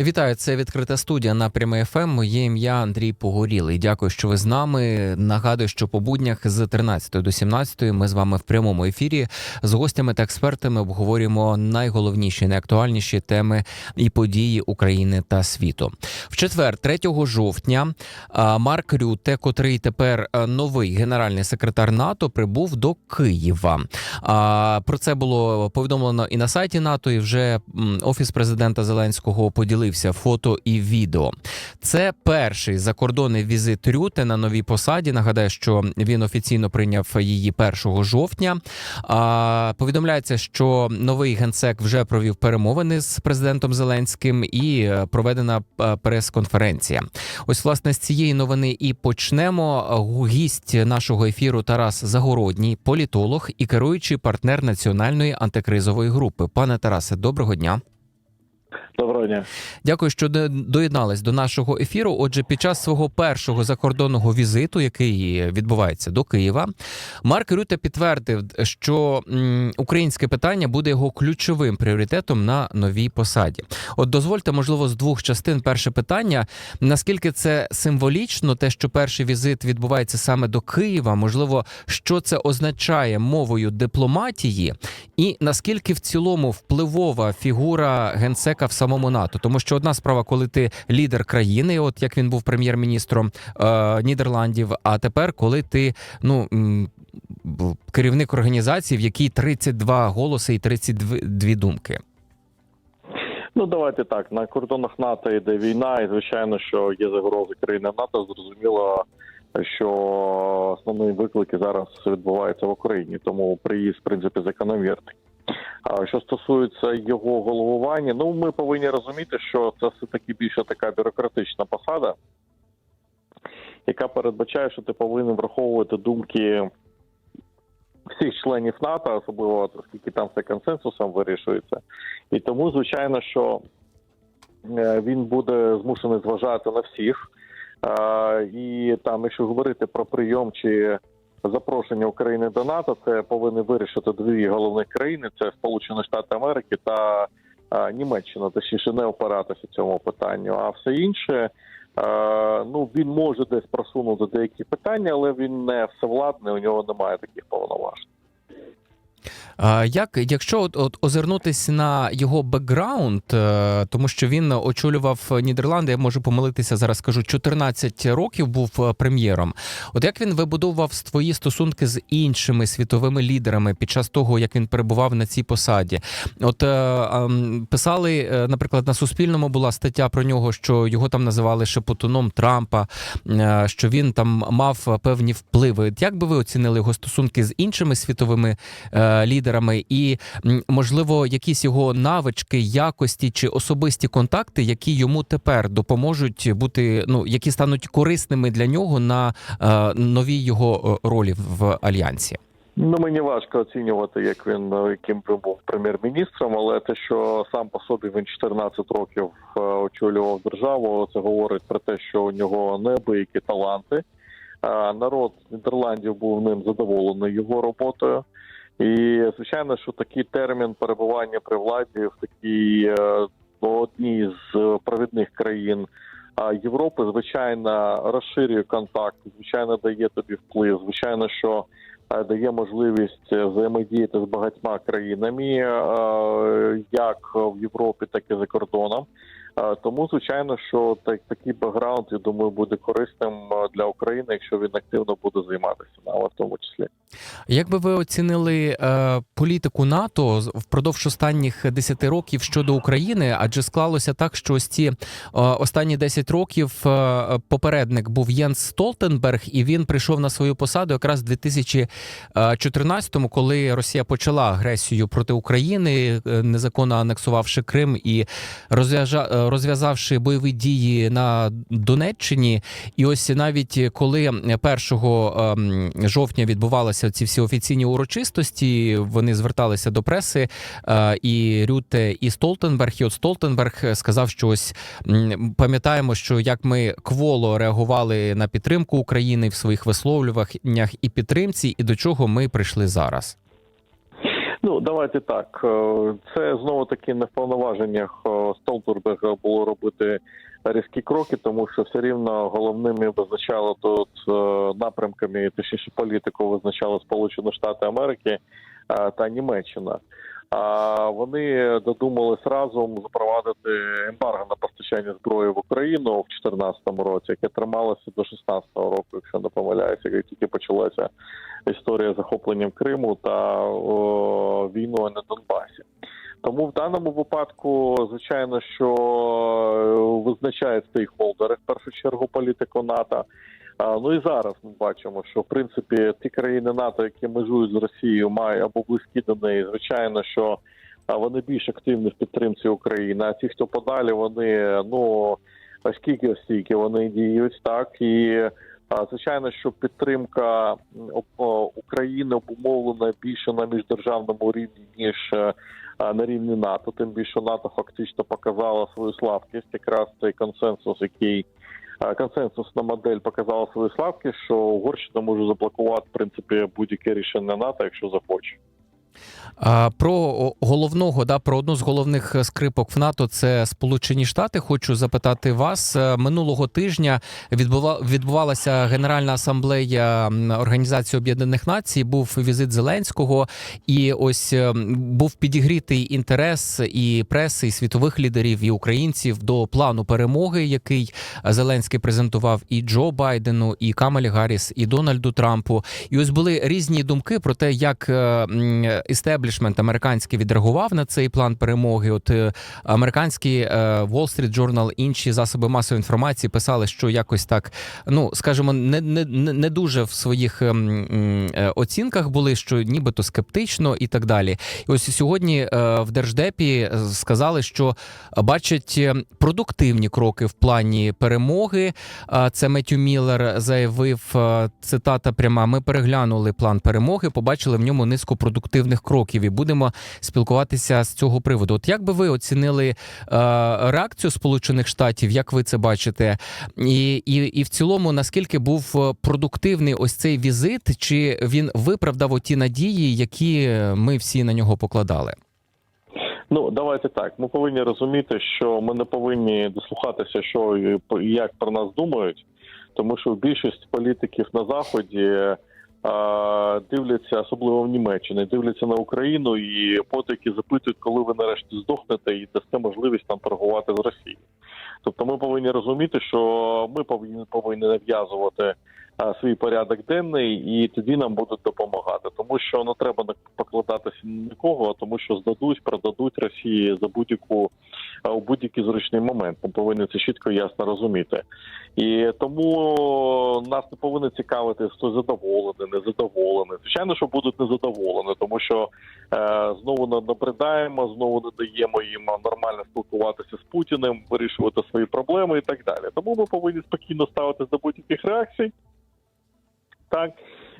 Вітаю, це відкрита студія на прямий ФМ. Моє ім'я Андрій Погорілий. Дякую, що ви з нами. Нагадую, що по буднях з 13 до 17 ми з вами в прямому ефірі з гостями та експертами обговорюємо найголовніші, найактуальніші теми і події України та світу. В четвер, 3 жовтня, Марк Рюте, котрий тепер новий генеральний секретар НАТО, прибув до Києва. Про це було повідомлено і на сайті НАТО, і вже офіс президента Зеленського поділився фото і відео. Це перший закордонний візит Рюте на новій посаді. Нагадаю, що він офіційно прийняв її 1 жовтня. Повідомляється, що новий генсек вже провів перемовини з президентом Зеленським і е, проведена е, прес-конференція. Ось власне з цієї новини і почнемо. Гість нашого ефіру Тарас Загородній, політолог і керуючий партнер національної антикризової групи. Пане Тарасе, доброго дня. Доброго дня. Дякую, що до- доєднались до нашого ефіру. Отже, під час свого першого закордонного візиту, який відбувається до Києва, Марк Рюте підтвердив, що українське питання буде його ключовим пріоритетом на новій посаді. От дозвольте, можливо, з двох частин перше питання: наскільки це символічно, те, що перший візит відбувається саме до Києва, можливо, що це означає мовою дипломатії, і наскільки в цілому впливова фігура генсека в самому НАТО, тому що одна справа, коли ти лідер країни, от як він був прем'єр-міністром е, Нідерландів, а тепер, коли ти ну. Керівник організації, в якій 32 голоси і 32 думки. Ну давайте так. На кордонах НАТО йде війна, і звичайно, що є загрози країни НАТО. Зрозуміло, що основні виклики зараз відбуваються в Україні, тому приїзд в принципі закономірний. Що стосується його головування, ну ми повинні розуміти, що це все таки більше така бюрократична посада, яка передбачає, що ти повинен враховувати думки всіх членів НАТО, особливо оскільки там все консенсусом вирішується. І тому, звичайно, що е, він буде змушений зважати на всіх. І там, якщо говорити про прийом чи запрошення України до НАТО, це повинні вирішити дві головні країни: це Сполучені Штати Америки та Німеччина, точніше не опиратися цьому питанню. А все інше, ну він може десь просунути деякі питання, але він не всевладний, у нього немає таких повноважень. Як, якщо от, от озирнутись на його бекграунд, е, тому що він очолював Нідерланди, я можу помилитися зараз. Скажу 14 років був е, прем'єром. От як він вибудовував свої стосунки з іншими світовими лідерами під час того, як він перебував на цій посаді? От е, ем, писали, наприклад, на Суспільному була стаття про нього, що його там називали шепотуном Трампа, що він там мав певні впливи. Як би ви оцінили його стосунки з іншими світовими лідерами, і можливо якісь його навички, якості чи особисті контакти, які йому тепер допоможуть бути, ну які стануть корисними для нього на е, новій його е, ролі в альянсі? Ну мені важко оцінювати, як він е, яким він був прем'єр-міністром, але те, що сам по собі він 14 років е, очолював державу, це говорить про те, що у нього неабиякі таланти. Е, Народ Нідерландів був ним задоволений його роботою. І звичайно, що такий термін перебування при владі в такій е, одній з провідних країн Європи, звичайно, розширює контакт, звичайно, дає тобі вплив. Звичайно, що е, дає можливість е, взаємодіяти з багатьма країнами, як в Європі, так і за кордоном. Е, Тому, звичайно, що так, такий бекграунд, я думаю, буде корисним е, для України, якщо він активно буде займатися нами в тому числі. Як би ви оцінили е, політику НАТО впродовж останніх 10 років щодо України? Адже склалося так, що ось ці е, останні 10 років е, попередник був Єнс Столтенберг, і він прийшов на свою посаду якраз в 2014-му, коли Росія почала агресію проти України, е, незаконно анексувавши Крим і розв'яжа- е, розв'язавши бойові дії на Донеччині. І ось навіть коли 1 ем, жовтня відбувалися ці всі офіційні урочистості, вони зверталися до преси, е, і Рюте, і Столтенберг. І от Столтенберг сказав, що ось пам'ятаємо, що як ми кволо реагували на підтримку України в своїх висловлюваннях і підтримці, і до чого ми прийшли зараз. Ну, давайте так. е, Це знову таки не в повноваженнях Столтурберга було робити різкі кроки, тому що все рівно головними визначало тут е, напрямками, точніше політику визначали Сполучені Штати Америки е, та Німеччина. Вони додумались разом запровадити ембарго на постачання зброї в Україну в 2014 році, яке трималося до 2016 року, якщо не помиляюся, як тільки почалася історія захопленням Криму та о, війною на Донбасі. Тому в даному випадку, звичайно, що е, визначає стейкхолдери в першу чергу політику НАТО. Ну і зараз ми бачимо, що в принципі ті країни НАТО, які межують з Росією, мають або близькі до неї, звичайно, що вони більш активні в підтримці України. А ті, хто подалі, вони ну оскільки оскільки вони діють так і. Звичайно, що підтримка України обумовлена більше на міждержавному рівні ніж е, на рівні НАТО. Тим більше НАТО фактично показала свою слабкість, якраз цей консенсус, який консенсусна модель показала свої слабкість, що Угорщина може заблокувати в принципі будь-яке рішення НАТО, якщо захоче. Про головного, да, про одну з головних скрипок в НАТО це Сполучені Штати. Хочу запитати вас Е, минулого тижня. Відбува, відбувалася Генеральна асамблея Організації Об'єднаних Націй. Був візит Зеленського, і ось е, був підігрітий інтерес і преси, і світових лідерів, і українців до плану перемоги, який Зеленський презентував і Джо Байдену, і Камалі Гарріс, і Дональду Трампу. І ось були різні думки про те, як е, істеблішмент американський відреагував на цей план перемоги. От е, американські е, Wall Street Journal, інші засоби масової інформації писали, що якось так, ну скажімо, не, не, не дуже в своїх ем, е, оцінках були, що нібито скептично і так далі. І ось сьогодні в держдепі сказали, що бачать продуктивні кроки в плані перемоги. Це Меттю Міллер заявив цитата пряма. Ми переглянули план перемоги, побачили в ньому низку продуктивних кроків і будемо спілкуватися з цього приводу. От як би ви оцінили е, реакцію Сполучених Штатів? Як ви це бачите? І, і, і в цілому, наскільки був е, продуктивний ось цей візит? Чи він виправдав оті надії, які ми всі на нього покладали? Ну давайте так. Ми повинні розуміти, що ми не повинні дослухатися, що як про нас думають, тому що більшість політиків на заході дивляться, особливо в Німеччині, дивляться на Україну і потики запитують, коли ви нарешті здохнете і дасте можливість нам торгувати з Росією. Тобто, ми повинні розуміти, що ми повинні повинні нав'язувати свій порядок денний, і тоді нам будуть допомагати, тому що не треба покладатися на кого, а тому що здадуть, продадуть Росії за будь-яку у будь-який зручний момент. Ми повинні це чітко ясно розуміти. І тому нас не повинно цікавити, хто задоволений, незадоволений. Звичайно, що будуть незадоволені, тому що е, знову не набридаємо, знову не даємо їм нормально спілкуватися з Путіним, вирішувати свої проблеми і так далі. Тому ми повинні спокійно ставитися до будь-яких реакцій. Так,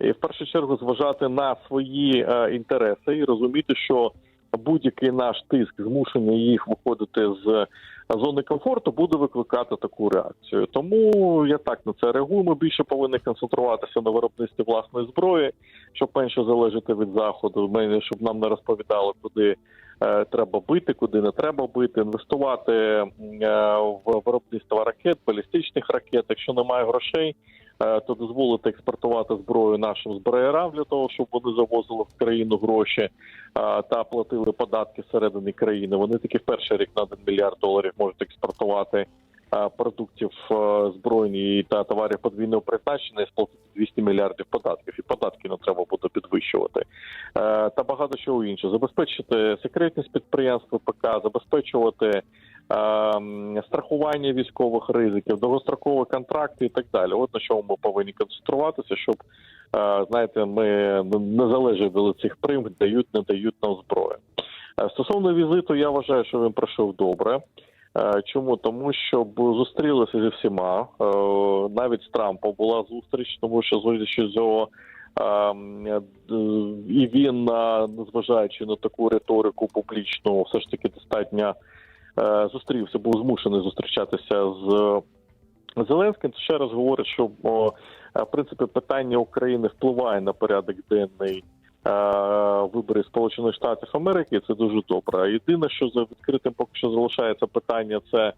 і в першу чергу зважати на свої е, інтереси і розуміти, що будь-який наш тиск, змушення їх виходити з зони комфорту, буде викликати таку реакцію. Тому я так на це реагую. Ми більше повинні концентруватися на виробництві власної зброї, щоб менше залежати від заходу, менше, щоб нам не розповідали, куди е, треба бити, куди не треба бити, інвестувати е, в виробництво ракет, балістичних ракет. Якщо немає грошей, е, то дозволити експортувати зброю нашим зброярам для того, щоб вони завозили в країну гроші е, та платили податки всередині країни. Вони таки в перший рік на 1 мільярд доларів можуть експортувати е, продуктів збройні та товарів подвійного призначення і сплатити 200 мільярдів податків, і податки не треба буде підвищувати. Та багато чого іншого. Забезпечити секретність підприємств ПК, забезпечувати страхування військових ризиків, довгострокові контракти і так далі. От на чому ми повинні концентруватися, щоб е, знаєте, ми не залежали від цих примх, дають, не дають нам зброю. Е, Стосовно візиту, я вважаю, що він пройшов добре. Е, Чому? Тому що зустрілися зі всіма. Навіть з Трампом була зустріч, тому що з цього. ем, І він, незважаючи на таку риторику публічну, все ж таки достатньо зустрівся, був змушений зустрічатися з Зеленським. Це ще раз говорить, що е, в принципі питання України впливає на порядок денний виборів Сполучених Штатів Америки. Це дуже добре. Єдине, що за відкритим поки що залишається питання, це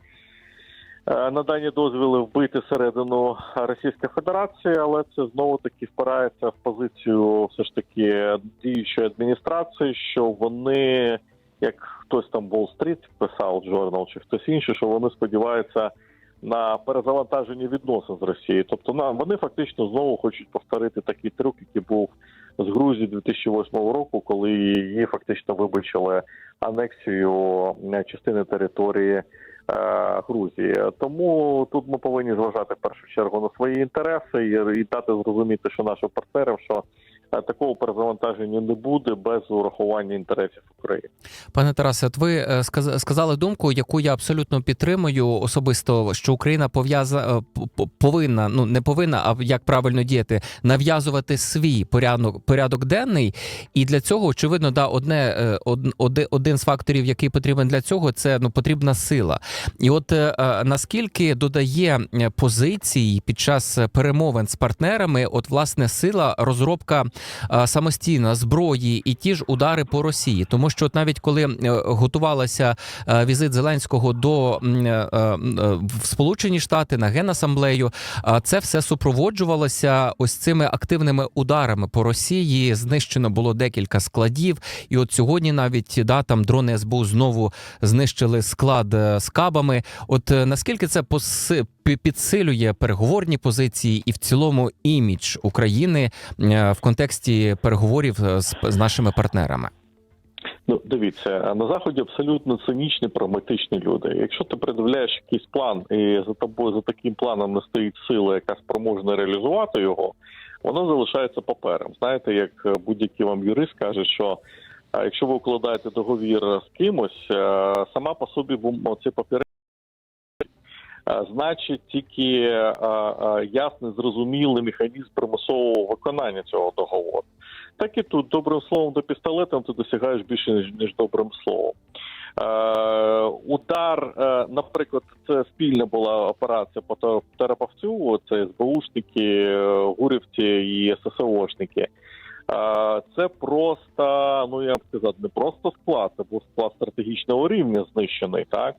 е, надання дозвілів вбити середину Російської Федерації, але це знову таки впирається в позицію все ж таки діючої адміністрації, що вони, як хтось там Wall Street писав Journal чи хтось інший, що вони сподіваються на перезавантаження відносин з Росією. Тобто на вони фактично знову хочуть повторити такий трюк, який був з Грузії 2008 року, коли її фактично вибачили анексію е, частини території е, Грузії. Тому тут ми повинні зважати в першу чергу на свої інтереси і, і дати зрозуміти, що нашим партнерам, що такого перезавантаження не буде без урахування інтересів України. Пане Тарасе, ви е, сказали думку, яку я абсолютно підтримую особисто, що Україна пов'яза е, повинна, ну не повинна, а як правильно діяти, нав'язувати свій порядок порядок денний. І для цього очевидно, да, одне е, од- один з факторів, який потрібен для цього, це ну потрібна сила. І от е, е, наскільки додає е, позицій під час перемовин з партнерами, от власне сила розробка е, самостійно зброї і ті ж удари по Росії, тому що навіть коли е, готувалася е, візит Зеленського до е, е, в Сполучені Штати на генасамблею, е, це все супроводжувалося ось цими активними ударами по Росії. Знищено було декілька складів, і от сьогодні навіть да там дрони СБУ знову знищили склад е, з кабами. От е, наскільки це поси- підсилює переговорні позиції і в цілому імідж України е, в контексті переговорів е, з, з нашими партнерами? Ну, дивіться, на заході абсолютно цинічні, прагматичні люди. Якщо ти придивляєш якийсь план, і за тобою за таким планом не стоїть сила, яка спроможна реалізувати його, воно залишається папером. Знаєте, як будь-який вам юрист каже, що якщо ви укладаєте договір з кимось, е, сама по собі папери. е, Значить, тільки ясний, зрозумілий механізм примусового виконання цього договору. Так і тут добрим словом до пістолетом ти досягаєш більше ніж, ніж добрим словом. Удар, наприклад, це спільна була операція по Терапавцю, це СБУшники, гурівці і ССОшники. Це просто, ну я б сказав, не просто склад, це був склад стратегічного рівня знищений. Так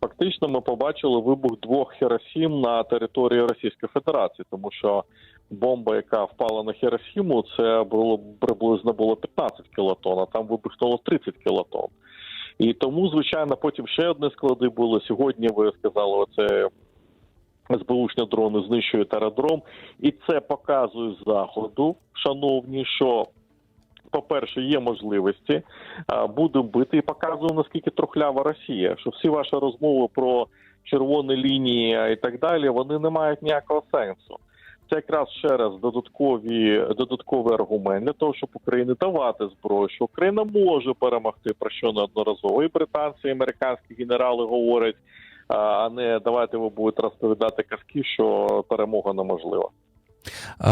фактично, ми побачили вибух двох Хіросім на території Російської Федерації, тому що бомба, яка впала на Хіросіму, це було приблизно було 15 кілотон, а там вибухнуло 30 кілотон. І тому, звичайно, потім ще одні склади були. Сьогодні ви сказали, оце СБУшні дрони знищують аеродром, і це показує заходу, шановні, що. По-перше, є можливості, а, будемо бити і показуємо, наскільки трухлява Росія. Що всі ваші розмови про червоні лінії і так далі, вони не мають ніякого сенсу. Це якраз ще раз додаткові додатковий аргумент для того, щоб Україні давати зброю, що Україна може перемогти, про що неодноразово і британці, і американські генерали говорять, а, не давайте ви будете розповідати казки, що перемога неможлива. Е,